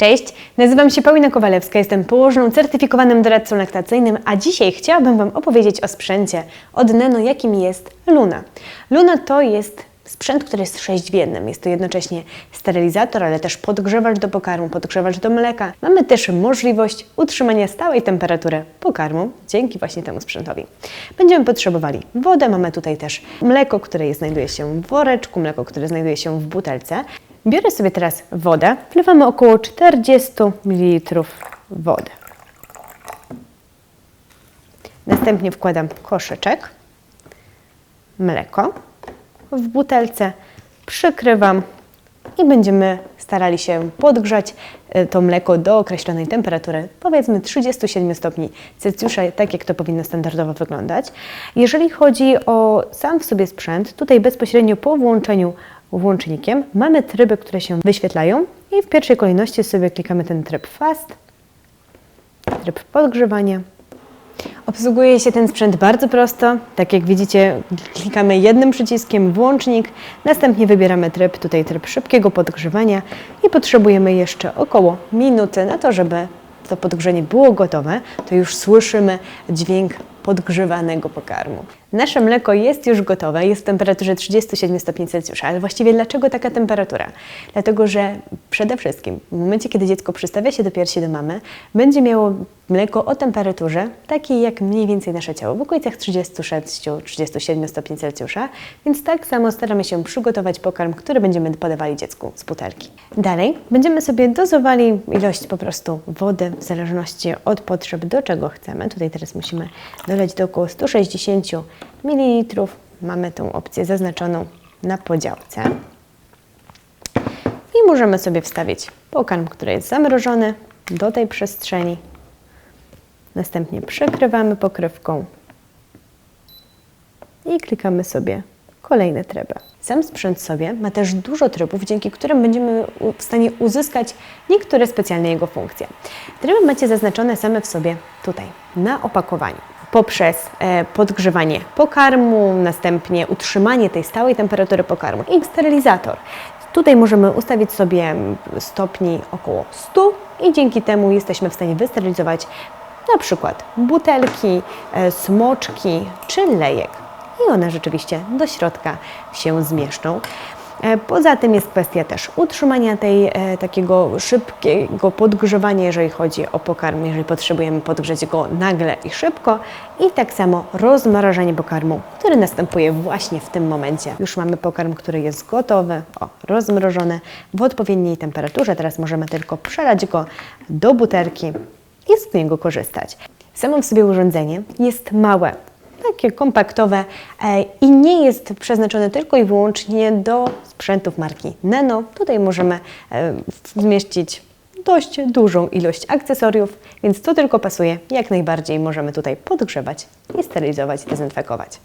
Cześć, nazywam się Paulina Kowalewska, jestem położną certyfikowanym doradcą laktacyjnym, a dzisiaj chciałabym Wam opowiedzieć o sprzęcie od Neno, jakim jest Luna. Luna to jest sprzęt, który jest sześć w jednym. Jest to jednocześnie sterylizator, ale też podgrzewacz do pokarmu, podgrzewacz do mleka. Mamy też możliwość utrzymania stałej temperatury pokarmu dzięki właśnie temu sprzętowi. Będziemy potrzebowali wodę, mamy tutaj też mleko, które znajduje się w woreczku, mleko, które znajduje się w butelce. Biorę sobie teraz wodę, wlewamy około 40 ml wody. Następnie wkładam koszyczek, mleko w butelce, przykrywam i będziemy starali się podgrzać e, to mleko do określonej temperatury, powiedzmy 37 stopni Celsjusza, tak jak to powinno standardowo wyglądać. Jeżeli chodzi o sam w sobie sprzęt, tutaj bezpośrednio po włączeniu włącznikiem mamy tryby, które się wyświetlają i w pierwszej kolejności sobie klikamy ten tryb fast, tryb podgrzewania. Obsługuje się ten sprzęt bardzo prosto. Tak jak widzicie, klikamy jednym przyciskiem włącznik, następnie wybieramy tryb, tutaj tryb szybkiego podgrzewania i potrzebujemy jeszcze około minuty na to, żeby to podgrzenie było gotowe. To już słyszymy dźwięk podgrzewanego pokarmu. Nasze mleko jest już gotowe, jest w temperaturze 37 stopni Celsjusza, ale właściwie dlaczego taka temperatura? Dlatego, że przede wszystkim w momencie, kiedy dziecko przystawia się do piersi do mamy, będzie miało mleko o temperaturze takiej jak mniej więcej nasze ciało, w okolicach 36-37 stopni Celsjusza, więc tak samo staramy się przygotować pokarm, który będziemy podawali dziecku z butelki. Dalej będziemy sobie dozowali ilość po prostu wody w zależności od potrzeb, do czego chcemy. Tutaj teraz musimy doleć do około 160 ml. Mamy tą opcję zaznaczoną na podziałce. I możemy sobie wstawić pokarm, który jest zamrożony do tej przestrzeni. Następnie przekrywamy pokrywką i klikamy sobie kolejne tryby. Sam sprzęt sobie ma też dużo trybów, dzięki którym będziemy w stanie uzyskać niektóre specjalne jego funkcje. Tryby macie zaznaczone same w sobie tutaj, na opakowaniu. Poprzez e, podgrzewanie pokarmu, następnie utrzymanie tej stałej temperatury pokarmu i sterylizator. Tutaj możemy ustawić sobie stopni około 100 i dzięki temu jesteśmy w stanie wysterylizować na przykład butelki, e, smoczki czy lejek. I one rzeczywiście do środka się zmieszczą. E, Poza tym jest kwestia też utrzymania tej e, takiego szybkiego podgrzewania, jeżeli chodzi o pokarm, jeżeli potrzebujemy podgrzeć go nagle i szybko i tak samo rozmrażanie pokarmu, który następuje właśnie w tym momencie. Już mamy pokarm, który jest gotowy, o, rozmrożony w odpowiedniej temperaturze. Teraz możemy tylko przelać go do butelki i z niego korzystać. Samo w sobie urządzenie jest małe, takie kompaktowe e, i nie jest przeznaczone tylko i wyłącznie do sprzętów marki Neno. Tutaj możemy e, zmieścić dość dużą ilość akcesoriów, więc to tylko pasuje. Jak najbardziej możemy tutaj podgrzewać i sterylizować, dezynfekować.